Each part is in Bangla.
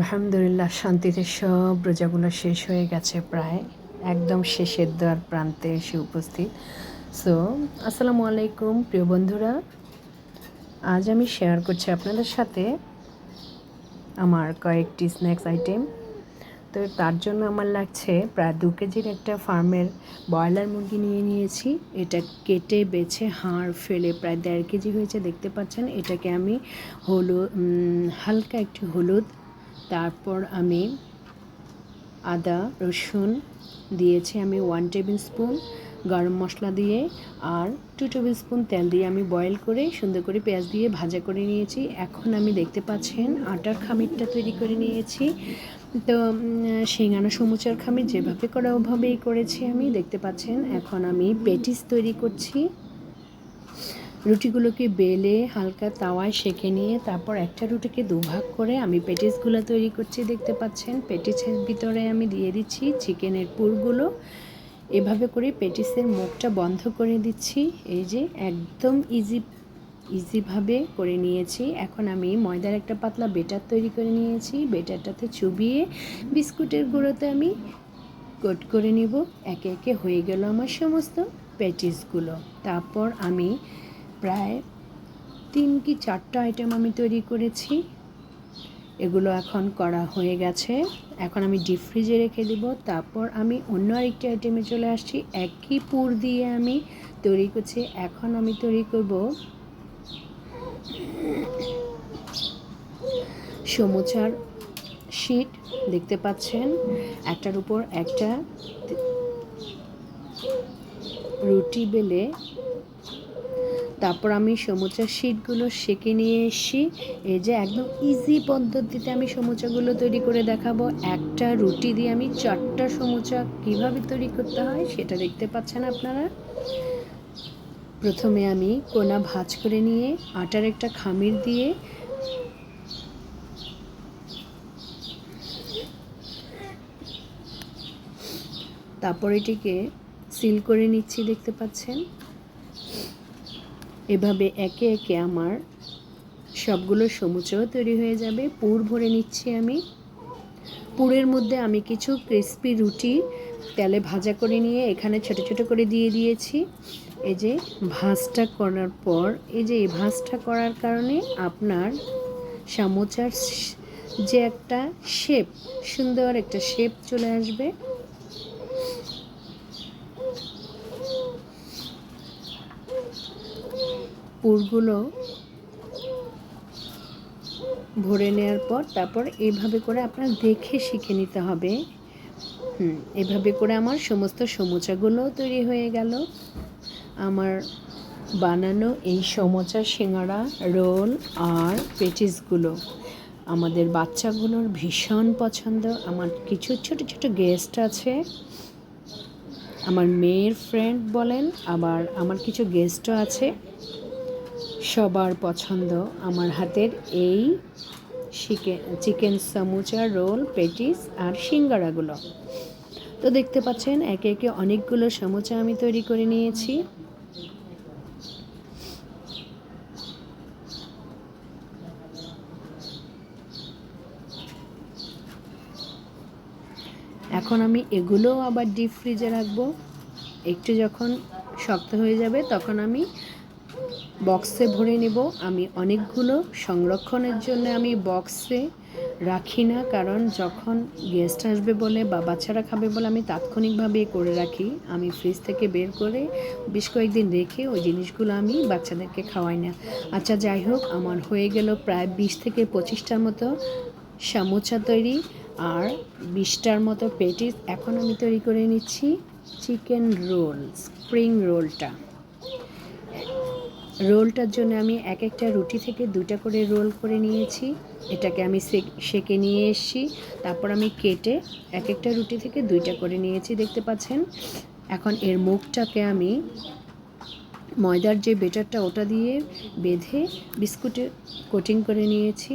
আলহামদুলিল্লাহ, শান্তিতে সব রোজাগুলো শেষ হয়ে গেছে প্রায়। একদম শেষের দ্বার প্রান্তে এসে উপস্থিত। সো আসসালামু আলাইকুম, প্রিয় বন্ধুরা। আজ আমি শেয়ার করছি আপনাদের সাথে আমার কয়েকটি স্ন্যাক্স আইটেম তো তার জন্য আমার লাগছে প্রায় দু কেজির একটা ফার্মের ব্রয়লার মুরগি নিয়ে নিয়েছি। এটা কেটে, বেছে, হাড়, ফেলে প্রায় দেড় কেজি হয়েছে, দেখতে পাচ্ছেন। এটাকে আমি হলুদ হালকা একটি হলুদ তারপর আমি আদা, রসুন দিয়েছি আমি ওয়ান টেবিল স্পুন গরম মশলা দিয়ে আর টু টেবিল স্পুন তেল দিয়ে আমি বয়েল করে সুন্দর করে পেঁয়াজ দিয়ে ভাজা করে নিয়েছি। এখন আমি দেখতে পাচ্ছেন আটার খামিরটা তৈরি করে নিয়েছি। তো শেঙানো সমুচার খামির যেভাবে করা ওভাবেই করেছি আমি। দেখতে পাচ্ছেন এখন আমি পেটিস তৈরি করছি। রুটিগুলোকে বেলে হালকা তাওয়ায় সেঁকে নিয়ে তারপর একটা রুটিকে দুভাগ করে আমি পেটিসগুলো তৈরি করছি, দেখতে পাচ্ছেন। পেটিসের ভিতরে আমি দিয়ে দিচ্ছি চিকেনের পুরগুলো। এভাবে করে পেটিসের মুখটা বন্ধ করে দিচ্ছি। এই যে একদম ইজি ইজিভাবে করে নিয়েছি। এখন আমি ময়দার একটা পাতলা বেটার তৈরি করে নিয়েছি। বেটারটাতে চুবিয়ে বিস্কুটের গুঁড়োতে আমি কোট করে নিব। একে একে হয়ে গেল আমার সমস্ত প্যাটিসগুলো তারপর আমি প্রায় তিন কি চারটা আইটেম আমি তৈরি করেছি। এগুলো এখন করা হয়ে গেছে। এখন আমি ডিপ ফ্রিজে রেখে দিব। তারপর আমি অন্য আরেকটি আইটেমে চলে আসছি। একই পুর দিয়ে আমি তৈরি করছি। এখন আমি তৈরি করব সমুচার শিট দেখতে পাচ্ছেন? একটার উপর একটা রুটি বেলে তারপর আমি সমুচার শিটগুলো সেঁকে নিয়ে এসছি। এই যে একদম ইজি পদ্ধতিতে আমি সমুচাগুলো তৈরি করে দেখাবো। একটা রুটি দিয়ে আমি চারটা সমুচা কীভাবে তৈরি করতে হয় সেটা দেখতে পাচ্ছেন আপনারা। প্রথমে আমি কোনা ভাজ করে নিয়ে আটার একটা খামির দিয়ে তারপর এটিকে সিল করে নিচ্ছি দেখতে পাচ্ছেন। এভাবে একে একে আমার সবগুলো সমুচও তৈরি হয়ে যাবে। পুর ভরে নিচ্ছি আমি। পুরের মধ্যে আমি কিছু ক্রিস্পি রুটি তেলে ভাজা করে নিয়ে এখানে ছোট ছোট করে দিয়ে দিয়েছি। এই যে ভাঁজটা করার পর, এই যে এই ভাঁজটা করার কারণে আপনার সামোচার যে একটা শেপ সুন্দর একটা শেপ চলে আসবে। পুরগুলো ভরে নেওয়ার পর তারপর এভাবে করে আপনার দেখে শিখে নিতে হবে। হুম, এভাবে করে আমার সমস্ত সমোচাগুলো তৈরি হয়ে গেল। আমার বানানো এই সমোচা সিঙ্গারা, রোল আর পেটিসগুলো। আমাদের বাচ্চাগুলোর ভীষণ পছন্দ। আমার কিছু ছোট ছোট গেস্ট আছে। আমার মেয়ের ফ্রেন্ড বলেন, আবার আমার কিছু গেস্টও আছে। সবার পছন্দ। আমার হাতের এই চিকেন সামুচা রোল, পেটিস আর সিঙ্গারাগুলো। তো দেখতে পাচ্ছেন, একে একে অনেকগুলো সামুচা আমি তৈরি করে নিয়েছি। এখন আমি এগুলোও আবার ডিপ ফ্রিজে রাখব। একটু যখন শক্ত হয়ে যাবে, তখন আমি বক্সে ভরে নেব। আমি অনেকগুলো সংরক্ষণের জন্য আমি বক্সে রাখি না, কারণ যখন গেস্ট আসবে বলে বা বাচ্চারা খাবে বলে আমি তাৎক্ষণিকভাবে করে রাখি। আমি ফ্রিজ থেকে বের করে বেশ কয়েকদিন রেখে ওই জিনিসগুলো আমি বাচ্চাদেরকে খাওয়াই না। আচ্ছা যাই হোক, আমার হয়ে গেল প্রায় বিশ থেকে পঁচিশটার মতো সামোচা তৈরি আর বিশটার মতো পেটিস। এখন আমি তৈরি করে নিচ্ছি চিকেন রোল স্প্রিং রোলটা রোলটার জন্য আমি এক একটা রুটি থেকে দুটা করে রোল করে নিয়েছি। এটাকে আমি সেকে নিয়ে এসেছি। তারপর আমি কেটে এক একটা রুটি থেকে দুইটা করে নিয়েছি, দেখতে পাচ্ছেন? এখন এর মুখটাকে আমি ময়দার যে বেটারটা ওটা দিয়ে বেঁধে বিস্কুটে কোটিং করে নিয়েছি।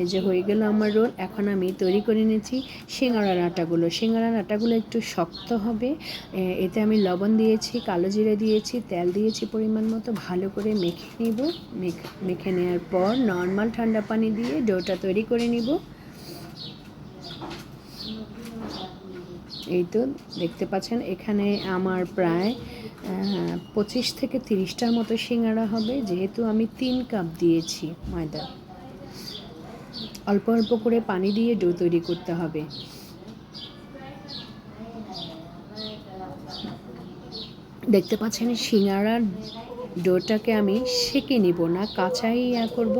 এই যে হয়ে গেল আমার রোল, এখন আমি তৈরি করে নিয়েছি সিঙ্গারার আটাগুলো সিঙ্গারার আটাগুলো একটু শক্ত হবে এতে আমি লবণ দিয়েছি, কালো জিরে দিয়েছি, তেল দিয়েছি পরিমাণ মতো, ভালো করে মেখে নিব। মেখে নেওয়ার পর নর্মাল ঠান্ডা পানি দিয়ে ডোটা তৈরি করে নিব। এই তো দেখতে পাচ্ছেন, এখানে আমার প্রায় পঁচিশ থেকে তিরিশটার মতো সিঙ্গারা হবে, যেহেতু আমি তিন কাপ দিয়েছি ময়দা। অল্প অল্প করে পানি দিয়ে ডো তৈরি করতে হবে। দেখতে পাচ্ছেন সিঙ্গারার ডোটাকে আমি সেকে নিব না, কাঁচাই ইয়া করব।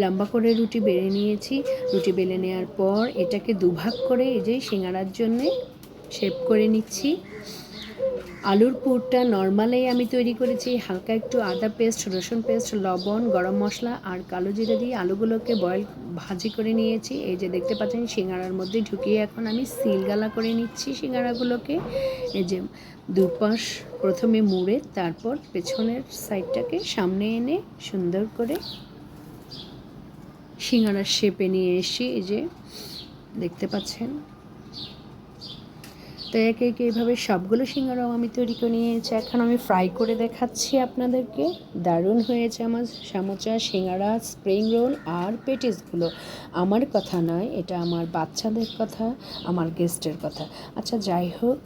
লম্বা করে রুটি বেলে নিয়েছি। রুটি বেলে নেওয়ার পর এটাকে দুভাগ করে এই যে সিঙ্গারার জন্যে শেপ করে নিচ্ছি। আলুর পুরটা নর্মালেই আমি তৈরি করেছি। হালকা একটু আদা পেস্ট, রসুন পেস্ট, লবণ, গরম মশলা আর কালো জিরে দিয়ে আলুগুলোকে বয়েল ভাজি করে নিয়েছি। এই যে দেখতে পাচ্ছেন, সিঙ্গারার মধ্যে ঢুকিয়ে এখন আমি সিলগালা করে নিচ্ছি সিঙ্গারাগুলোকে। এই যে দুপাশ প্রথমে মুড়ে, তারপর পেছনের সাইডটাকে সামনে এনে সুন্দর করে সিঙ্গারার শেপে নিয়ে এসি এই যে দেখতে পাচ্ছেন তো একে একে এইভাবে সবগুলো সিঙ্গারাও আমি তৈরি করে নিয়েছি। এখন আমি ফ্রাই করে দেখাচ্ছি আপনাদেরকে। দারুণ হয়েছে আমার সামোচা, সিঙ্গারা স্প্রিং রোল আর পেটিসগুলো। আমার কথা নয়, এটা আমার বাচ্চাদের কথা, আমার গেস্টের কথা। আচ্ছা যাই হোক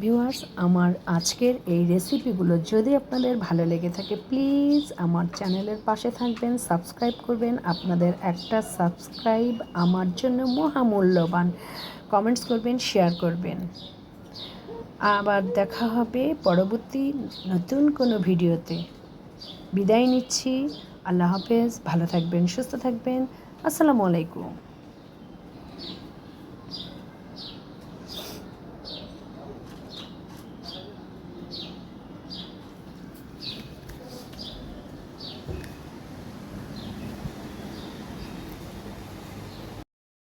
ভিউয়ার্স আমার আজকের এই রেসিপিগুলো যদি আপনাদের ভালো লেগে থাকে প্লিজ আমার চ্যানেলের পাশে থাকবেন সাবস্ক্রাইব করবেন। আপনাদের একটা সাবস্ক্রাইব আমার জন্য মহামূল্যবান। কমেন্টস করবেন শেয়ার করবেন। আবার দেখা হবে পরবর্তী নতুন কোনো ভিডিওতে। বিদায় নিচ্ছি। আল্লাহ হাফেজ। ভালো থাকবেন, সুস্থ থাকবেন। আসসালামু আলাইকুম।